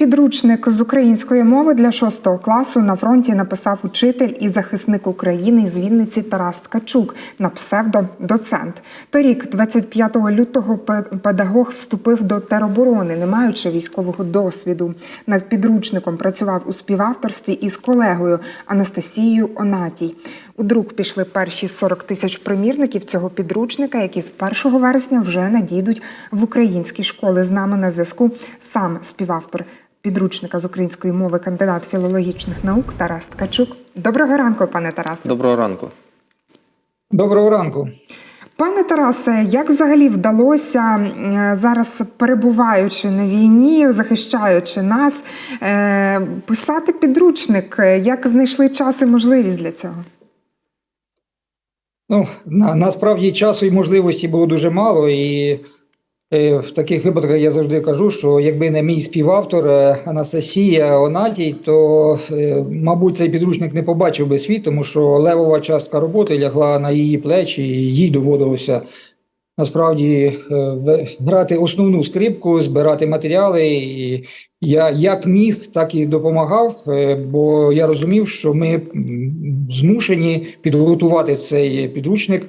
Підручник з української мови для шостого класу на фронті написав учитель і захисник України з Вінниці Тарас Ткачук на псевдо доцент. Торік, 25 лютого, пе- педагог вступив до тероборони, не маючи військового досвіду. Над підручником працював у співавторстві із колегою Анастасією Онатій. У друк пішли перші 40 тисяч примірників цього підручника, які з 1 вересня вже надійдуть в українські школи. З нами на зв'язку сам співавтор підручника з української мови, кандидат філологічних наук Тарас Ткачук. Доброго ранку, пане Тарасе. Доброго ранку. Доброго ранку. Пане Тарасе, як взагалі вдалося зараз, перебуваючи на війні, захищаючи нас, е, писати підручник? Як знайшли час і можливість для цього? Ну, на, насправді часу і можливості було дуже мало, і в таких випадках я завжди кажу, що якби не мій співавтор е, Анастасія Онатій, то, е, мабуть, цей підручник не побачив би світ, тому що левова частка роботи лягла на її плечі, і їй доводилося насправді е, грати основну скрипку, збирати матеріали. І я як міг, так і допомагав, е, бо я розумів, що ми змушені підготувати цей підручник, е,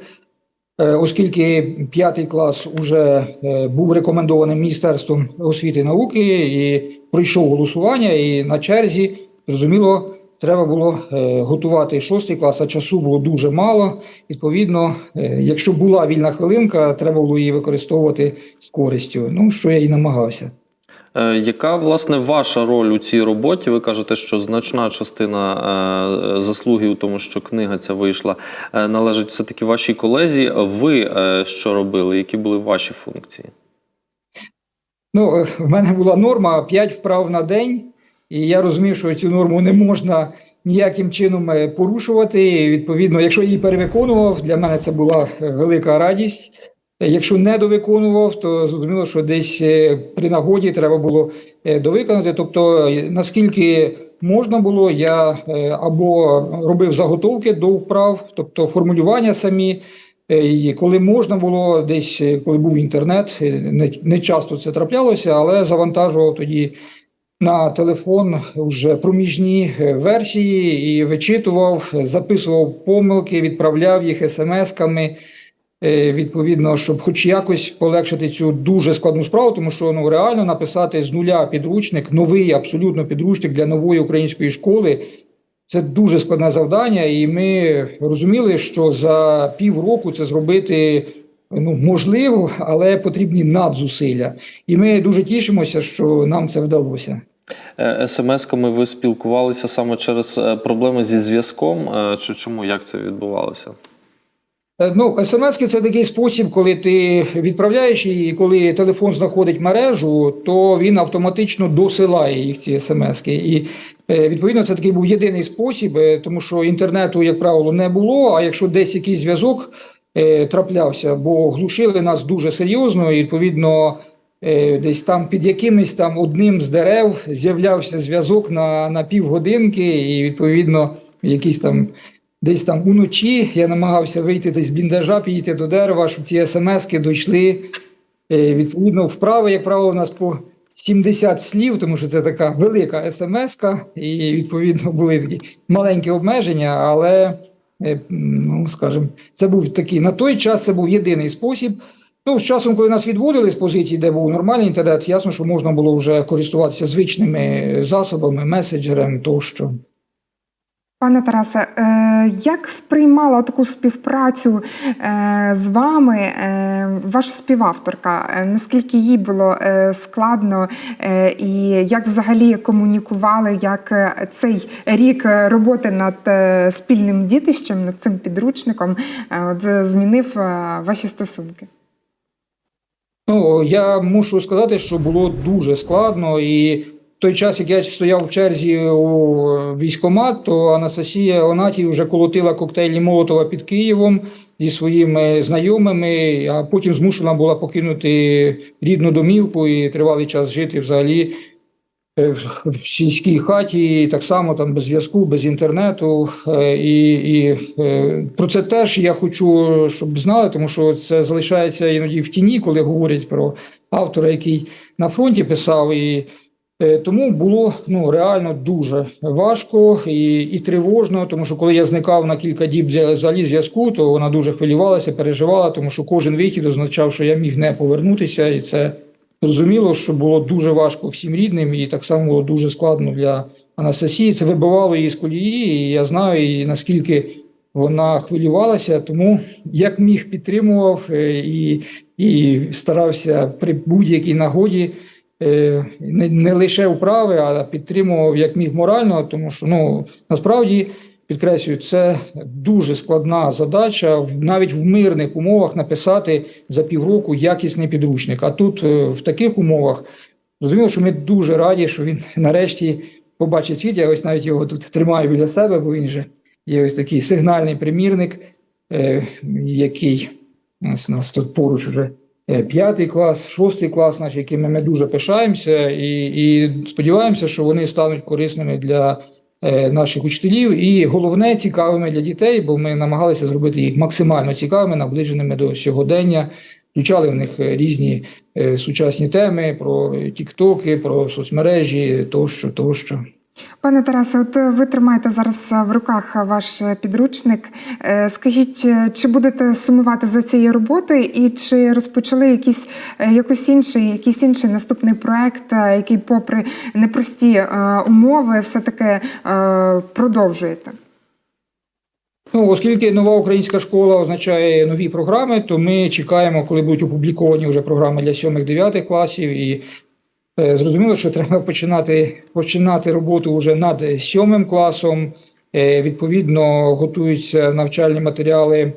оскільки п'ятий клас вже е, був рекомендованим Міністерством освіти і науки і пройшов голосування, і на черзі, зрозуміло, треба було е, готувати шостий клас, а часу було дуже мало. Відповідно, е, якщо була вільна хвилинка, треба було її використовувати з користю. Ну, що я і намагався. Е, Яка власне ваша роль у цій роботі? Ви кажете, що значна частина е, заслуги у тому, що книга ця вийшла, е, належить все-таки вашій колезі. Ви що робили? Які були ваші функції? Ну, в мене була норма 5 вправ на день, і я розумів, що цю норму не можна ніяким чином порушувати. І, відповідно, якщо її перевиконував, для мене це була велика радість. Е, Якщо не довиконував, то зрозуміло, що десь е, при нагоді треба було е, довиконати. Тобто, наскільки можна було, я або робив заготовки до вправ, тобто формулювання самі. І коли можна було, десь коли був інтернет, не, не часто це траплялося, але завантажував тоді на телефон вже проміжні версії і вичитував, записував помилки, відправляв їх смс-ками. Е, Відповідно, щоб хоч якось полегшити цю дуже складну справу, тому що ну реально написати з нуля підручник, новий абсолютно підручник для нової української школи. Це дуже складне завдання, і ми розуміли, що за півроку це зробити ну можливо, але потрібні надзусилля. І ми дуже тішимося, що нам це вдалося. Е, СМС-ками ви спілкувалися саме через е, проблеми зі зв'язком? Чи чому як це відбувалося? Е, Ну, смс це такий спосіб, коли ти відправляєш її, і коли телефон знаходить мережу, то він автоматично досилає їх ці смс. І е, відповідно це такий був єдиний спосіб, е, тому що інтернету, як правило, не було. А якщо десь якийсь зв'язок траплявся, бо глушили нас дуже серйозно, і відповідно. Десь там під якимось там одним з дерев з'являвся зв'язок на, на півгодинки, і відповідно якісь там Десь там уночі я намагався вийти десь з бліндажа, підійти до дерева, щоб ці смски дійшли. Е, Відповідно, вправи, як правило, у нас по 70 слів, тому що це така велика смс-ка, і відповідно були такі маленькі обмеження, але е, ну, скажімо, це був такий на той час це був єдиний спосіб. Ну, з часом, коли нас відводили з позицій, де був нормальний інтернет, ясно, що можна було вже користуватися звичними засобами, меседжером тощо. Пане Тарасе, е, як сприймала таку співпрацю е, з вами е, ваша співавторка? Наскільки їй було складно, і як взагалі комунікували, як цей рік роботи над спільним дітищем, над цим підручником змінив ваші стосунки? Ну, я мушу сказати, що було дуже складно, і той час, як я стояв в черзі у військкомат, то Анастасія Онатій вже колотила коктейлі Молотова під Києвом зі своїми знайомими, а потім змушена була покинути рідну домівку і тривалий час жити взагалі е, в сільській хаті, так само там без зв'язку, без інтернету. Е, І, і е, про це теж я хочу, щоб знали, тому що це залишається іноді в тіні, коли говорять про автора, який на фронті писав. І Е, Тому було ну, реально дуже важко і, і тривожно, тому що коли я зникав на кілька діб взагалі зв'язку, то вона дуже хвилювалася, переживала, тому що кожен вихід означав, що я міг не повернутися, і це зрозуміло, що було дуже важко всім рідним, і так само було дуже складно для Анастасії. Це вибивало її з колії, і я знаю, і наскільки вона хвилювалася, тому як міг підтримував е, і, і старався при будь-якій нагоді е, не, не лише вправи, а підтримував як міг морально, тому що ну насправді підкреслюю, це дуже складна задача навіть в мирних умовах написати за півроку якісний підручник. А тут е, в таких умовах зрозуміло, що ми дуже раді, що він нарешті побачить світ. Я ось навіть його тут тримаю біля себе, бо він же є ось такий сигнальний примірник, е, який у нас тут поруч уже е, п'ятий клас, шостий клас, наші, якими ми дуже пишаємося, і, і сподіваємося, що вони стануть корисними для е, наших учителів і головне цікавими для дітей, бо ми намагалися зробити їх максимально цікавими, наближеними до сьогодення. Включали в них е, різні е, сучасні теми про е, тіктоки, про соцмережі тощо, тощо. Пане Тарасе, от е, ви тримаєте зараз е, в руках е, ваш підручник. Скажіть, чи будете сумувати за цією роботою, і чи розпочали якийсь якийсь інший, якийсь інший наступний проект, який, попри непрості умови, все таки продовжуєте? Ну, оскільки нова українська школа означає нові програми, то ми чекаємо, коли будуть опубліковані вже програми для 7-9 класів. І зрозуміло, що треба починати, починати роботу вже над сьомим класом. Е, відповідно, готуються навчальні матеріали,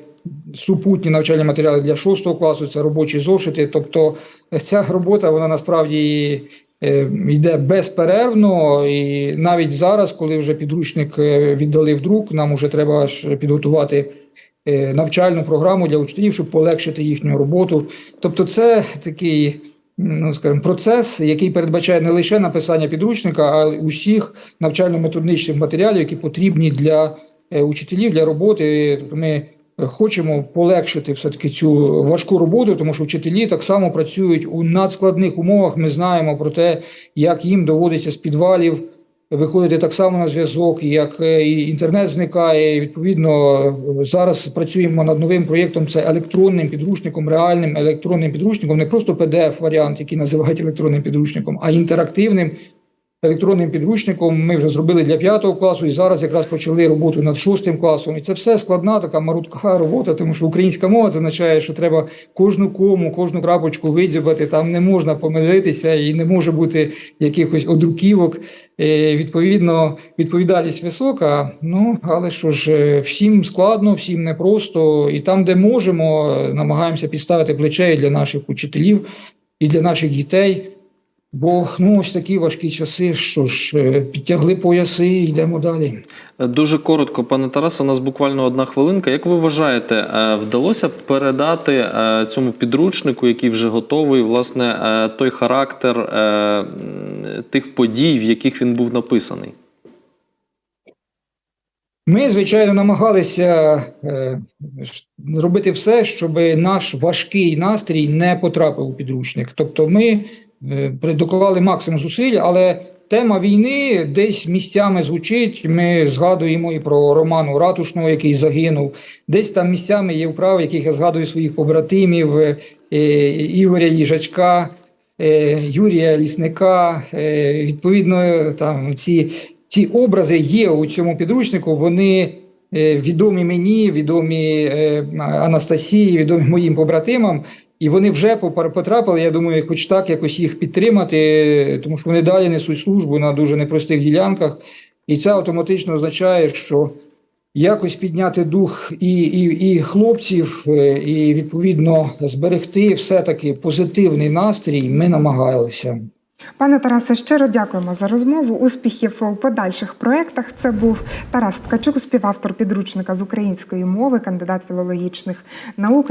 супутні навчальні матеріали для 6 класу, це робочі зошити. Тобто е, ця робота вона насправді е, йде безперервно, і навіть зараз, коли вже підручник е, віддали в друк, нам вже треба підготувати е, навчальну програму для учителів, щоб полегшити їхню роботу. Тобто, це такий. Ну, скажімо, процес, який передбачає не лише написання підручника, а й усіх навчально-методичних матеріалів, які потрібні для е, учителів для роботи. Тобто ми хочемо полегшити все-таки цю важку роботу, тому що вчителі так само працюють у надскладних умовах. Ми знаємо про те, як їм доводиться з підвалів виходити так само на зв'язок, як е, і інтернет зникає. І, Відповідно, зараз працюємо над новим проєктом. Це електронним підручником, реальним електронним підручником, не просто pdf варіант, який називають електронним підручником, а інтерактивним електронним підручником. Ми вже зробили для п'ятого класу, і зараз якраз почали роботу над шостим класом. І це все складна така марутка робота, тому що українська мова це означає, що треба кожну кому, кожну крапочку видзюбати. Там не можна помилитися і не може бути якихось одруківок. Е, Відповідно, відповідальність висока. Ну але що ж, е, всім складно, всім непросто, і там, де можемо, намагаємося підставити плече і для наших учителів і для наших дітей. Бо ну ось такі важкі часи, що ж е, підтягли пояси, і йдемо далі. Е, Дуже коротко, пане Тарасе, у нас буквально одна хвилинка. Як ви вважаєте, е, вдалося передати цьому підручнику, який вже готовий, власне, той характер тих подій, в яких він був написаний? Ми, звичайно, намагалися зробити все, щоб наш важкий настрій не потрапив у підручник. Тобто, ми доклали максимум зусиль, але тема війни десь місцями звучить. Ми згадуємо і про Роману Ратушного, який загинув. Десь там місцями є вправи, яких я згадую своїх побратимів е, е, Ігоря Їжачка. е, Юрія Лісника, е, відповідно, там ці, ці образи є у цьому підручнику. Вони е, відомі мені, відомі е, Анастасії, відомі моїм побратимам. І вони вже потрапили. Я думаю, хоч так якось їх підтримати, тому що вони далі несуть службу на дуже непростих ділянках. І це автоматично означає, що якось підняти дух і, і, і хлопців, е, і відповідно зберегти все-таки позитивний настрій. Ми намагалися. Пане Тарасе, щиро дякуємо за розмову. Успіхів у подальших проєктах. Це був Тарас Ткачук, співавтор підручника з української мови, кандидат філологічних наук.